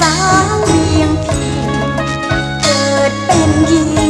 สาวเรียงเพี่งเกิดเป็นหญิง